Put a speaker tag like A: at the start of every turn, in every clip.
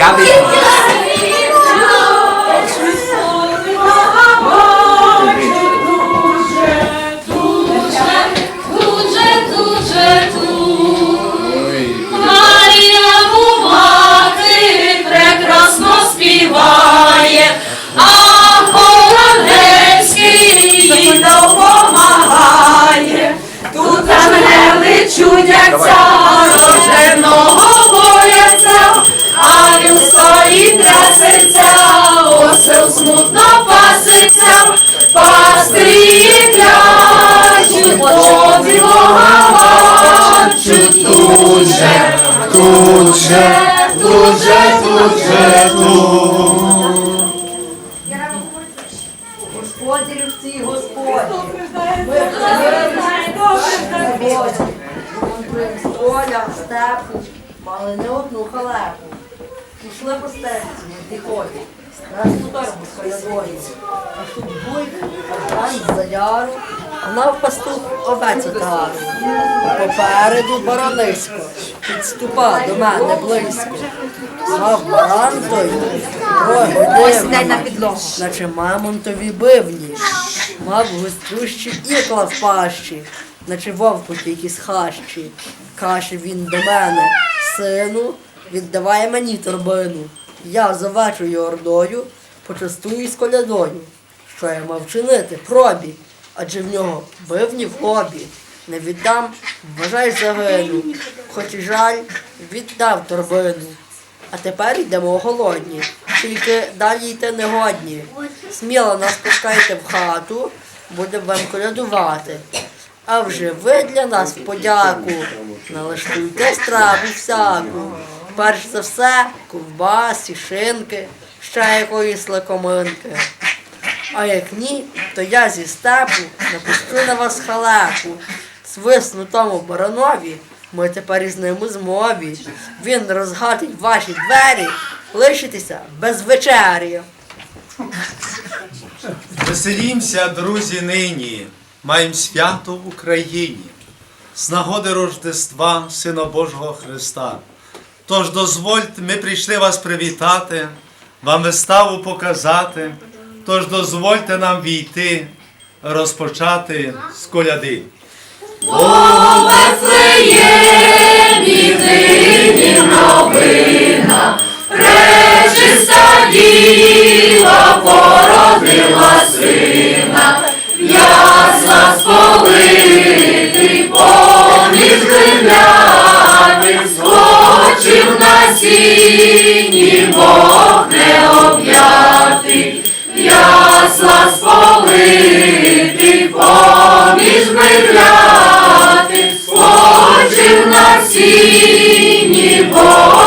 A: Я вийду.
B: Пастирі клячуть, тобі бачуть тут же, тут же, тут же, тут же,
C: Господарів цій Господь. Оля, Степку, мали не одну халепу. Пішли по степці, не ході. А тут буйка, а за яру, а нам пастух овець отару. Попереду баранисько, підступа до мене близько. Мав баран той,
D: Ось на підлогу.
C: наче мамонтові бивні. Мав густрющі ікла в пащі, наче вовку тільки з хащі. Каже він до мене, сину, віддавай мені торбину. Я за ордою почастуюсь колядою. Що я мав чинити? Пробі, адже в нього бивні в хобі. Не віддам, вважай загину. Хоч і жаль, віддав торбину. А тепер йдемо голодні, тільки далі йти не годні. Сміло нас пускайте в хату, будемо вам колядувати. А вже ви для нас в подяку налаштуйте страву всяку. Перш за все, ковбасі, шинки, ще якоїсь лакоминки. А як ні, то я зі степу напущу на вас халепу. Свисну тому баранові, ми тепер із ним у змові. Він розгатить ваші двері, лишитеся без вечері.
E: Веселімся, друзі, нині, маємо свято в Україні, з нагоди Рождества Сина Божого Христа. Тож дозвольте, ми прийшли вас привітати, вам виставу показати. Тож дозвольте нам війти, розпочати з коляди.
B: Пречиста діва породила сина, ясла сполитий ясла полити, поміж гриляти, скочив на сіні, Бог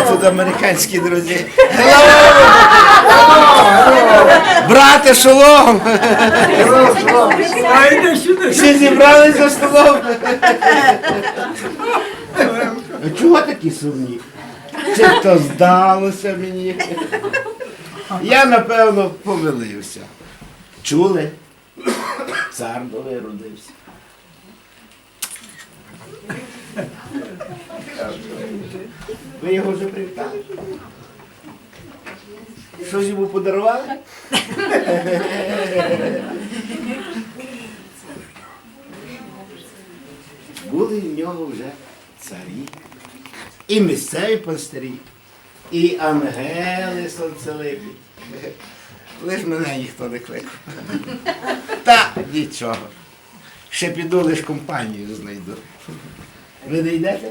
A: тут американські друзі? Брате шолом! Всі зібрались за столом. Чого такі сумні? Чи то здалося мені? Я напевно помилився. Чули? Цар новий родився. Ви його вже привітали? Щось йому подарували? Були в нього вже царі, і місцеві пастирі, і ангели сонцеликі. Лиш мене ніхто не кликав. Та нічого. Ще піду лиш компанію знайду. Ви не йдете?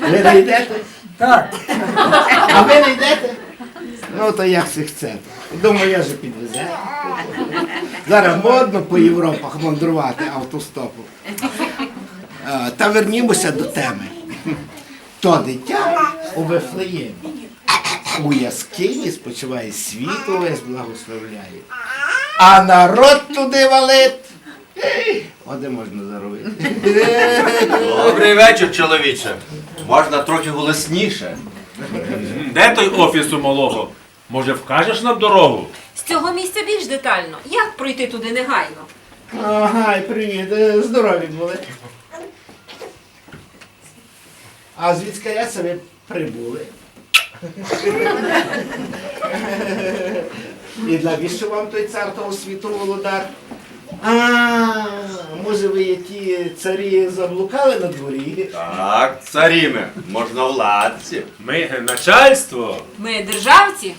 A: Ви не йдете? Так. А ви не йдете? Ну, то як це chcете. Думаю, я же підвезе. Зараз модно по Європах мандрувати автостопом. Е, Та вернімося до теми. То дитя у Вифлеємі. У яскині спочиває світло весь благословляє. А народ туди валить. Оде можна заробити.
F: Добрий вечір, чоловіче. Можна трохи голосніше.
G: Де той офіс у малого? Може, вкажеш нам дорогу?
B: З цього місця більш детально. Як пройти туди негайно?
A: Ага, привіт, е, здорові були. А звідки я собі прибули? І навіщо вам той цар того світу володар? А, може ви які царі заблукали на дворі?
F: Так, царіми, можновладці.
G: Ми начальство.
B: Ми державці.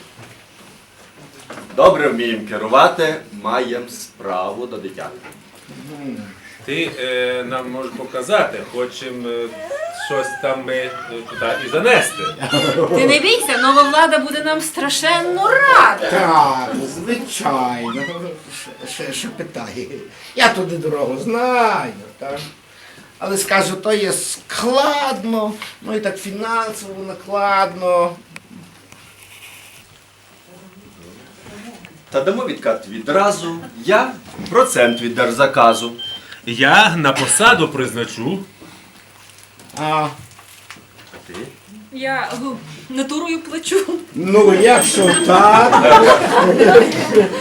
F: Добре вміємо керувати, маємо справу до дитяти.
G: Ти е, нам можеш показати, хочемо е, щось там ми е, туди і занести.
B: Ти не бійся, нова влада буде нам страшенно рада.
A: Так, звичайно. Ще, ще питає. Я туди дорогу знаю, так. Але скажу, то є складно, ну і так фінансово накладно.
F: Та дамо відкат відразу. Я процент від держзаказу.
G: Я на посаду призначу.
A: А, А
F: Ти?
B: Я ну, натурою плачу.
A: ну якщо так,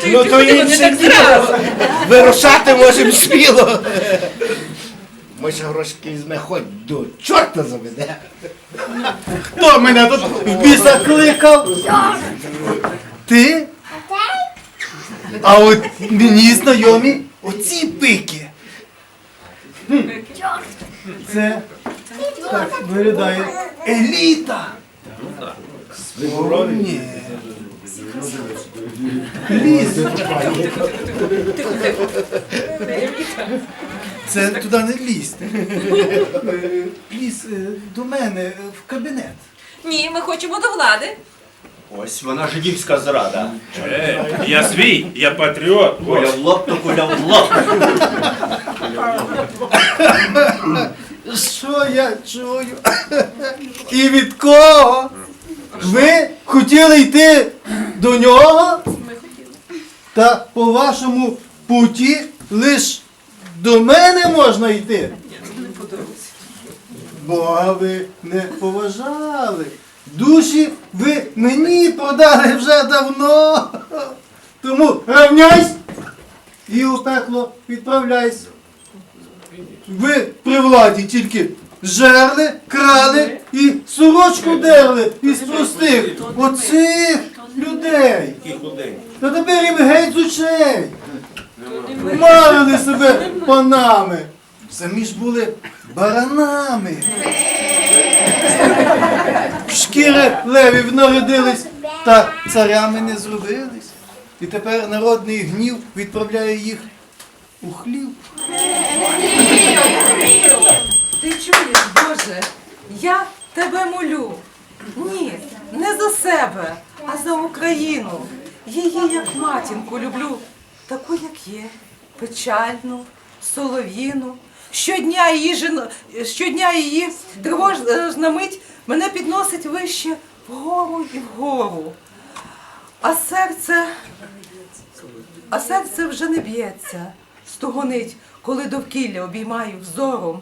A: ну то інше діло. Вирушати можемо сміло. Може грошики візьме хоч до чорта заведе.
H: Хто мене тут в біса кликав? Ти? А от мені знайомі оці пики. Це так виглядає еліта. О, ні. Ліс. Це туди не лізь. Е, Ліс е, до мене е, в кабінет.
B: Ні, ми хочемо до влади.
F: Ось вона жидівська зрада.
G: Е, я свій, я патріот.
F: Куля в лоб, то куля в лоб.
H: Що я чую? І від кого? Ви хотіли йти до нього? Та по вашому путі лиш до мене можна йти. Бога ви не поважали. Душі ви мені продали вже давно. Тому равняйсь і у пекло відправляйся. Ви при владі тільки жерли, крали і сорочку дерли із простих оцих людей. Та тепер їм геть з очей. Марили себе панами. Самі ж були баранами. Шкіри левів народились та царями не зробились. І тепер народний гнів відправляє їх у хлів.
I: Ти чуєш, Боже, я тебе молю. Ні, не за себе, а за Україну. Її як матінку люблю, таку, як є, печальну, солов'їну. Щодня її щодня її тривожна мить мене підносить вище вгору і вгору. А серце, а серце вже не б'ється, стогонить, коли довкілля обіймаю взором.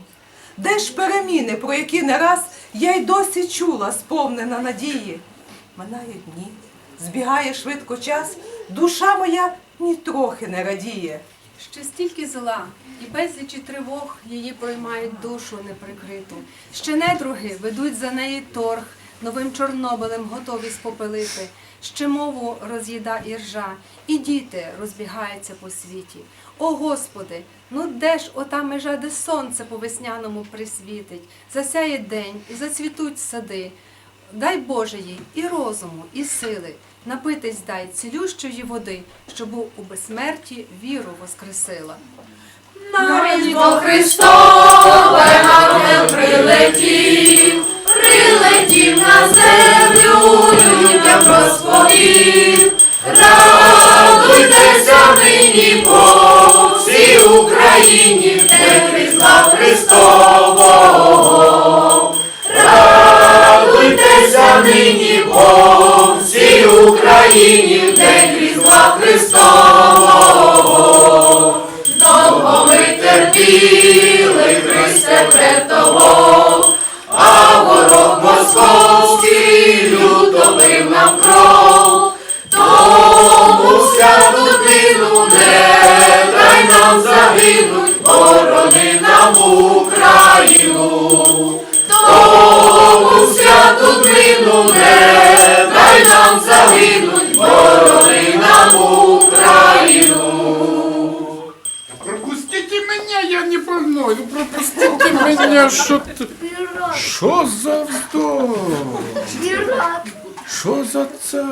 I: Де ж переміни, про які не раз я й досі чула, сповнена надії? Минають дні, збігає швидко час, душа моя нітрохи не радіє.
J: Ще стільки зла і безлічі тривог її проймають душу неприкриту. Ще недруги ведуть за неї торг, новим чорнобилем готові спопелити. Ще мову роз'їда іржа, і діти розбігаються по світі. О Господи, ну де ж ота межа, де сонце по весняному присвітить, засяє день і зацвітуть сади. Дай Боже їй і розуму, і сили, напитись дай цілющої води, щоб у безсмерті віру воскресила.
B: На Різдво Христове ангел прилетів, прилетів на землю, людям розповів. Радуйтеся нині по всій Україні, день Різдва Христового. Радуйтеся нині по всій Україні, день Різдва Христового. Довго ми терпіли, Христе, пред тобою, родину, не дай нам загинуть, борони нам Україну, тому
G: святу
B: днину не дай нам загинуть, борони нам Україну.
G: Пропустите мене, я не погною, пропустите мене, що ти. Що за вздор? Що за цар?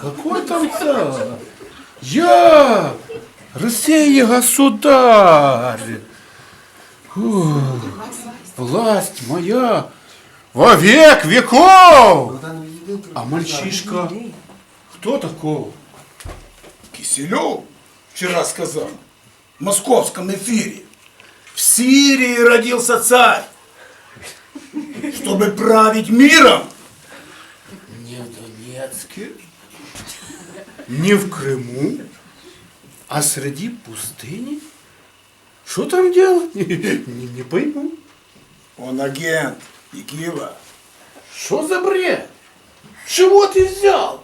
G: Какой там цар? Я, Россия государь. Власть моя во век веков. А мальчишка кто такой?
K: Киселев вчера сказал в московском эфире. В Сирии родился царь, чтобы править миром.
G: Не в Донецке, не в Крыму, а среди пустыни? Что там делать? Не, не- пойму.
K: Он агент ИГИЛа.
G: Что за бред? Чего ты взял?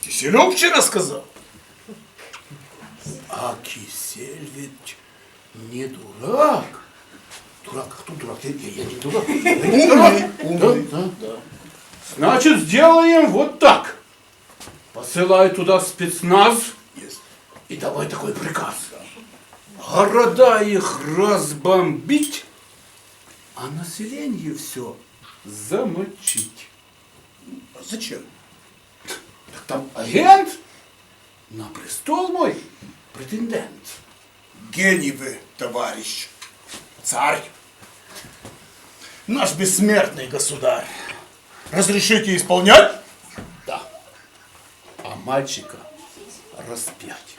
K: Киселев вчера сказал.
G: А Кисель ведь не дурак. Дурак, а кто дурак? Я, я- я не дурак. Я не дурак.
K: Умный.
G: Да, да, да. Значит, сделаем вот так. Посылай туда спецназ и давай такой приказ. Города их разбомбить, а население все замочить.
K: А Зачем?
G: Так там агент на престол мой претендент.
K: Гений вы, товарищ. Царь. Наш бессмертный государь. Разрешите исполнять?
G: Мальчика распять.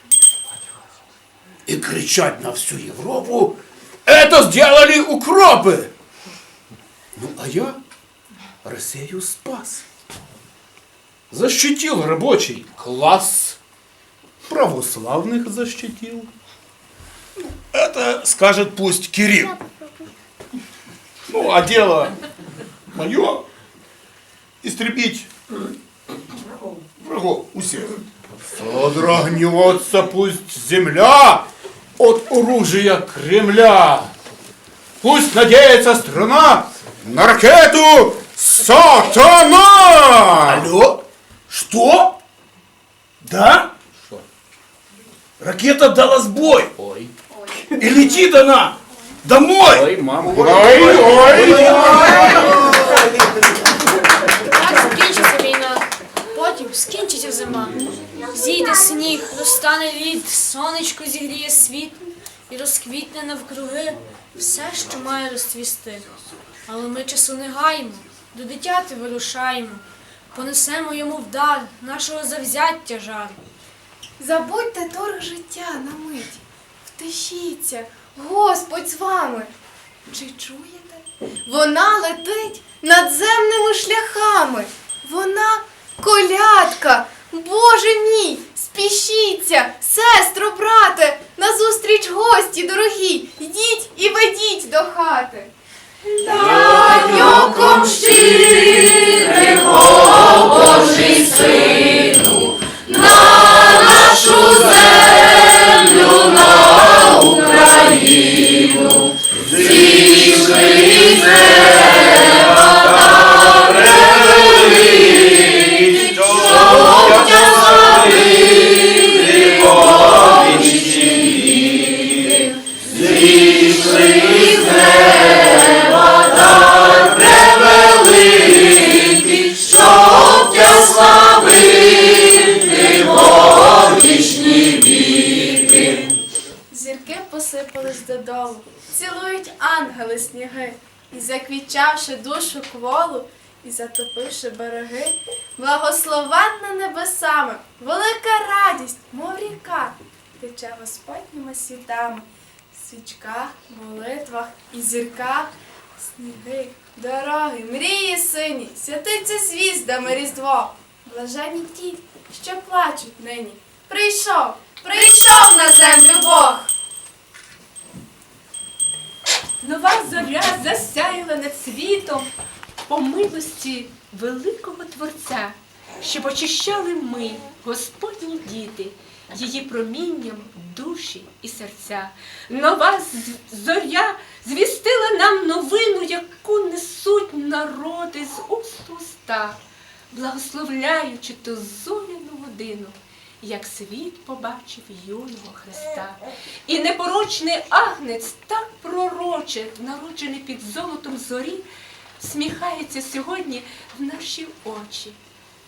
G: И кричать на всю Европу, это сделали укропы. Ну, а я Россию спас. Защитил рабочий класс. Православных защитил.
K: Это скажет пусть Кирилл. Ну, а дело мое истребить врагов у всех.
G: Содрогнется пусть земля от оружия Кремля. Пусть надеется страна на ракету Сатана!
K: Алло? Что? Да?
G: Что?
K: Ракета дала сбой.
G: Ой,
K: И летит она домой.
G: ой, мама. Ой, ой,
L: Так зима. Зійде сніг, розтане лід, сонечко зігріє світ і розквітне навкруги все, що має розцвісти. Але ми часу не гаємо, до дитяти вирушаємо, понесемо йому в дар нашого завзяття жар.
M: Забудьте торг життя на мить. Втишіться, Господь з вами. Чи чуєте? Вона летить надземними шляхами. Вона колядка. Боже мій, спішіться, сестро, брате, назустріч гості дорогі, йдіть і ведіть до хати. Таньоком щирим, о Божий сину, на нашу землю, на Україну, зійшли з затопивши береги, благословенна небесами, велика радість, мов ріка, тече Господніми світами, в свічках, молитвах і зірках, сніги, дороги, мрії сині, святиться звіздами Різдво, блажені ті, що плачуть нині. Прийшов, прийшов на землю Бог.
N: Нова зоря засяяла над світом по милості великого Творця, щоб очищали ми, Господні діти, її промінням душі і серця. Нова зоря звістила нам новину, яку несуть народи з уст уста, благословляючи ту зоряну годину. як світ побачив юного Христа. І непорочний агнець так пророче, народжений під золотом зорі, сміхається сьогодні в наші очі,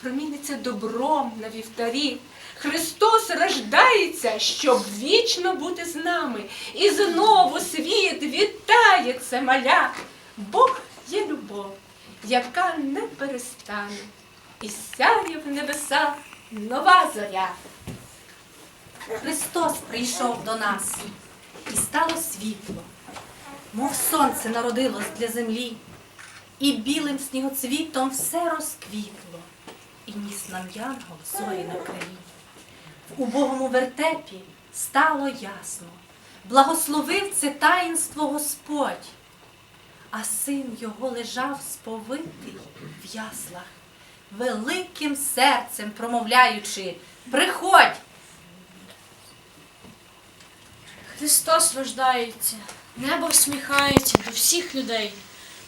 N: проміниться добром на вівтарі. Христос рождається, щоб вічно бути з нами. І знову світ вітає це маля. Бог є любов, яка не перестане. І сяє в небесах нова зоря.
D: Христос прийшов до нас, і стало світло, мов сонце народилось для землі, і білим снігоцвітом все розквітло, і ніс нам янгол зорі на краї. В убогому вертепі стало ясно, благословив це таїнство Господь, а син його лежав сповитий в яслах, великим серцем промовляючи, приходь.
L: Христос рождається, небо всміхається до всіх людей.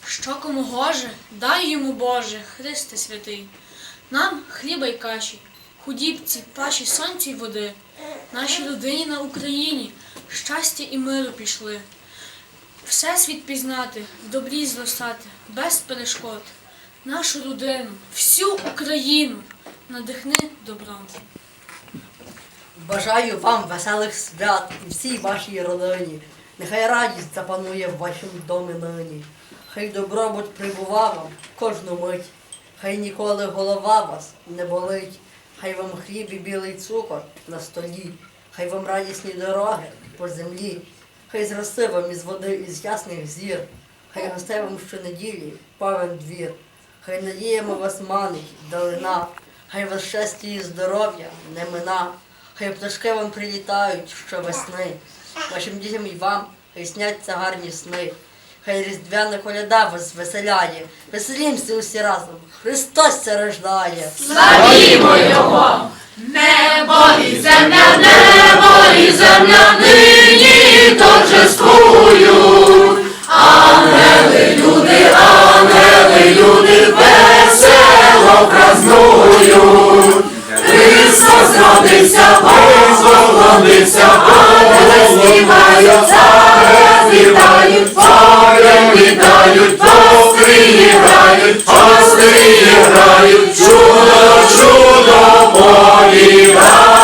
L: Що кому гоже, дай йому Боже, Христе святий. Нам хліба й каші, худібці, паші, сонця й води. Нашій родині на Україні щастя і миру пішли. Всесвіт пізнати, в добрі зростати, без перешкод. Нашу родину, всю Україну надихни добром.
C: Бажаю вам веселих свят і всій вашій родині. Нехай радість запанує в вашому домі нині. Хай добробут прибува вам кожну мить. Хай ніколи голова вас не болить. Хай вам хліб і білий цукор на столі. Хай вам радісні дороги по землі. Хай зросте вам із води із ясних зір. Хай гостей вам щонеділі певен двір. Хай надіями вас манить далина. Хай вас щастя і здоров'я не мина. Хай пташки вам прилітають щовесни. Вашим дітям і вам хай сняться гарні сни. Хай різдвяна коляда вас веселяє. Веселімся усі разом. Христос це рождає.
B: Славімо Його! Небо і земля, небо і земля нині торжествують. Ангели, люди, ангели, люди весело празнують. Христос родився, Бог родився, ангели співають, царя вітають, царя вітають, пострії грають, пострії грають, чудо, чудо полігають.